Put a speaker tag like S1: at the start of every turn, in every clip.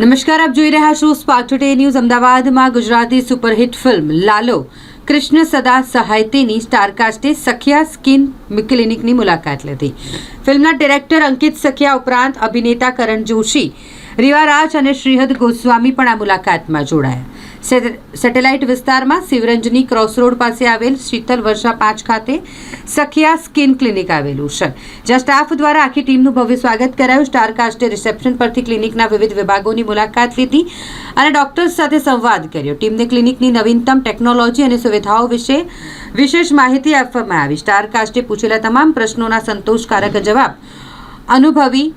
S1: નમસ્કાર, આપ જોઈ રહ્યા છો સ્પાર્ક ટુડે ન્યૂઝ, અમદાવાદમાં ગુજરાતી સુપરહિટ ફિલ્મ લાલો કૃષ્ણ સદા સહાયતીની સ્ટારકાસ્ટે સખિયા સ્કિન ક્લિનિકની મુલાકાત લીધી. ફિલ્મના ડિરેક્ટર અંકિત સખિયા ઉપરાંત અભિનેતા કરણ જોશી રીવા રાજ અને શ્રીહદ ગોસ્વામી પણ આ મુલાકાતમાં જોડાયા. સેટેલાઇટ વિસ્તારમાં શિવરંજની ક્રોસરોડ પાસે આવેલ શીતલ વર્ષા પાંચ ખાતે સખિયા સ્કિન ક્લિનિક આવેલું છે. જ્યાં સ્ટાફ દ્વારા આખી ટીમનું ભવ્ય સ્વાગત કરાયું. સ્ટારકાસ્ટે રિસેપ્શન પરથી ક્લિનિકના વિવિધ વિભાગોની મુલાકાત લીધી અને ડોક્ટર્સ સાથે સંવાદ કર્યો. ટીમને ક્લિનિકની નવીનતમ ટેકનોલોજી અને સુવિધાઓ વિશે વિશેષ માહિતી આપવામાં આવી. સ્ટારકાસ્ટે પૂછેલા તમામ પ્રશ્નોના સંતોષકારક જવાબ અનુભવી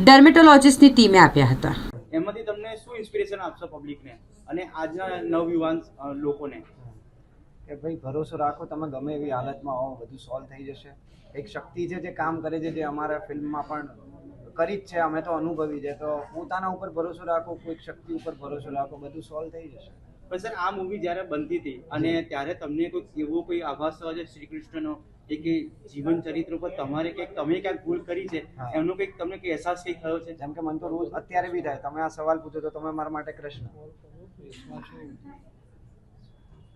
S1: ડર્મેટોલોજિસ્ટની ટીમે આપ્યા હતા.
S2: એમાંથી તમને શું ઇન્સ્પિરેશન આપશો પબ્લિકને અને આજના નવયુવાન લોકોને?
S3: કે ભાઈ ભરોસો રાખો તમે ગમે એવી હાલતમાં આવો બધું સોલ્વ થઈ જશે. એક શક્તિ છે જે કામ કરે છે જે અમારા ફિલ્મમાં પણ કરી જ છે અમે તો અનુભવી છે. તો પોતાના ઉપર ભરોસો રાખો કોઈક શક્તિ ઉપર ભરોસો રાખો બધું સોલ્વ થઈ જશે.
S2: પણ સર આ મૂવી જ્યારે બનતી હતી અને ત્યારે તમને કોઈ એવો કોઈ આભાસ થયો છે શ્રી કૃષ્ણનો એ કે જીવન ચરિત્ર ઉપર તમારે કંઈક તમે ક્યાંક ભૂલ કરી છે? એમનો કંઈક તમને કંઈક અહેસાસ કંઈક થયો છે?
S3: જેમ કે મને તો રોજ અત્યારે બી થાય. તમે આ સવાલ પૂછો તો તમે મારા માટે કૃષ્ણ.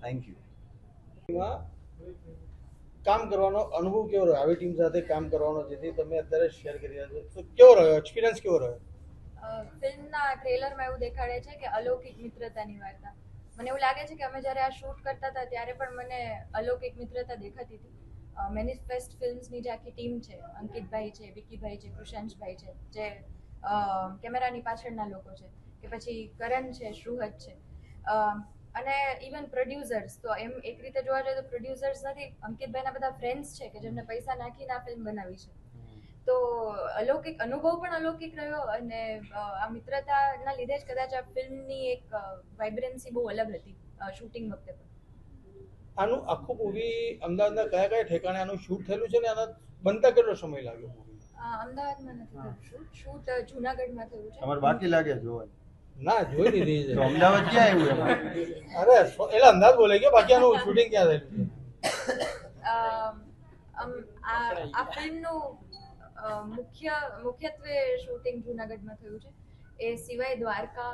S3: થેન્ક યુ
S4: કામ કરવાનો અનુભવ કેવો રહ્યો? આવી ટીમ સાથે કામ કરવાનો જેથી તમે અત્યારે શેર કરી રહ્યા છો. તો કેવો રહ્યો? એક્સપિરિયન્સ કેવો રહ્યો?
S5: ફિલ્મના ટ્રેલરમાં એવું દેખાડે છે કે અલૌકિક મિત્રતાની વાર્તા. મને એવું લાગે છે કે અમે જ્યારે આ શૂટ કરતા હતા ત્યારે પણ મને અલૌકિક મિત્રતા દેખાતી હતી. મેનિફેસ્ટ ફિલ્મ્સની જે આખી ટીમ છે, અંકિતભાઈ છે વિકીભાઈ છે, કૃષાંશભાઈ છે, જે કેમેરાની પાછળના લોકો છે, કે પછી કરણ છે શ્રુહદ છે. અને ઇવન પ્રોડ્યુસર્સ તો એમ એક રીતે જોવા જઈએ તો પ્રોડ્યુસર્સ નથી, અંકિતભાઈના બધા ફ્રેન્ડ્સ છે કે જેમને પૈસા નાખીને આ ફિલ્મ બનાવી છે. તો અલૌકિક અનુભવ પણ અલૌકિક રહ્યો અને આ મિત્રતાના લીધે જ કદાચ આ ફિલ્મની એક વાઇબ્રન્સી બહુ અલગ હતી શૂટિંગ વખતે પણ.
S4: આનું આખું મૂવી અમદાવાદના કયા કયા ઠેકાણે આનું શૂટ થયેલું છે ને આના બનતા કેટલો સમય લાગ્યો
S5: અમદાવાદમાં નથી થયું શૂટ શૂટ જુનાગઢમાં થયું છે.
S6: તમારે બાકી લાગે જોવા
S4: ના જોઈ લીધી છે.
S6: અમદાવાદ ક્યાં આવ્યું એમાં?
S4: અરે એટલે અંદાજ બોલે કે બાકી આનું શૂટિંગ ક્યાં થયેલું છે?
S5: આ આ ફિલ્મનું મુખ્ય મુખ્યત્વે શૂટિંગ જુનાગઢમાં થયું છે. એ સિવાય દ્વારકા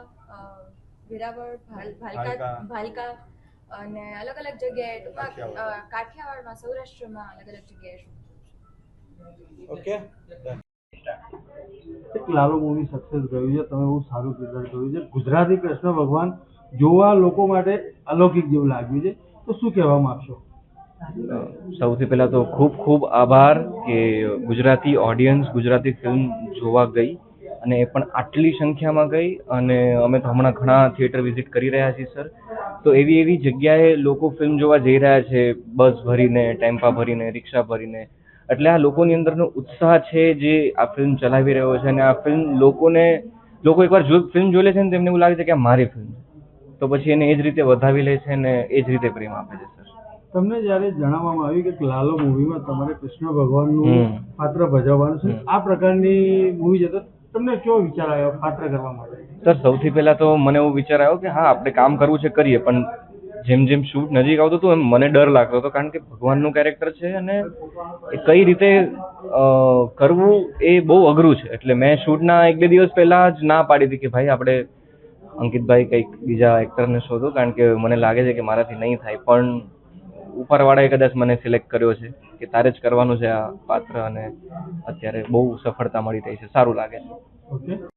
S5: વેરાવળ ભાલકા
S6: ભાલકા.
S5: અને અલગ અલગ જગ્યાએ ટૂંકમાં કાઠિયાવાડમાં સૌરાષ્ટ્રમાં અલગ અલગ જગ્યાએ શૂટ
S4: ઓકે
S7: એક લાલુ મૂવી સક્સેસ ગયું છે તમે બહુ સારું કિરદાર કર્યું છે. ગુજરાતી કૃષ્ણ ભગવાન જોવા લોકો માટે અલૌકિક જેવું લાગ્યું છે. તો શું કહેવા માંગશો?
S8: સૌથી પહેલા તો ખૂબ ખૂબ આભાર કે ગુજરાતી ઓડિયન્સ ગુજરાતી ફિલ્મ જોવા ગઈ અને એ પણ આટલી સંખ્યામાં ગઈ અને અમે તો હમણાં ઘણા થિયેટર વિઝિટ કરી રહ્યા છીએ સર તો એવી એવી જગ્યાએ લોકો ફિલ્મ જોવા જઈ રહ્યા છે બસ ભરીને ટેમ્પા ભરીને રિક્ષા ભરીને. એટલે આ લોકોની અંદરનો ઉત્સાહ છે જે આ ફિલ્મ ચલાવી રહ્યો છે અને આ ફિલ્મ લોકોને, લોકો એકવાર જો ફિલ્મ જોઈ લે છે ને તેમને એવું લાગે છે કે આ મારી ફિલ્મ તો પછી એને એ જ રીતે વધાવી લે છે ને એ જ રીતે પ્રેમ આપે છે સર
S7: તમને જ્યારે જણાવવામાં આવ્યું કે લાલો મૂવીમાં તમારે કૃષ્ણ ભગવાનનું. પાત્ર ભજવવાનું છે આ પ્રકારની મૂવી છે તો તમને કેવો વિચાર આવ્યો પાત્ર કરવા માટે?
S8: સર સૌથી પહેલા તો મને એવો વિચાર આવ્યો કે હા આપણે કામ કરવું છે કરીએ પણ જેમ જેમ શૂટ નજીક આવતું હતું એમ મને ડર લાગતો હતો કારણ કે ભગવાનનું કેરેક્ટર છે અને એ કઈ રીતે કરવું એ બહુ અઘરું છે. એટલે મેં શૂટના એક બે દિવસ પહેલા જ ના પાડી હતી કે ભાઈ આપણે અંકિતભાઈ કંઈક બીજા એક્ટરને શોધો કારણ કે મને લાગે છે કે મારાથી નહીં થાય પણ ઉપરવાળાએ કદાચ મને સિલેક્ટ કર્યો છે કે તારે જ કરવાનું છે આ પાત્ર અને અત્યારે બહુ સફળતા મળી રહી છે, સારું લાગે છે.
S7: ઓકે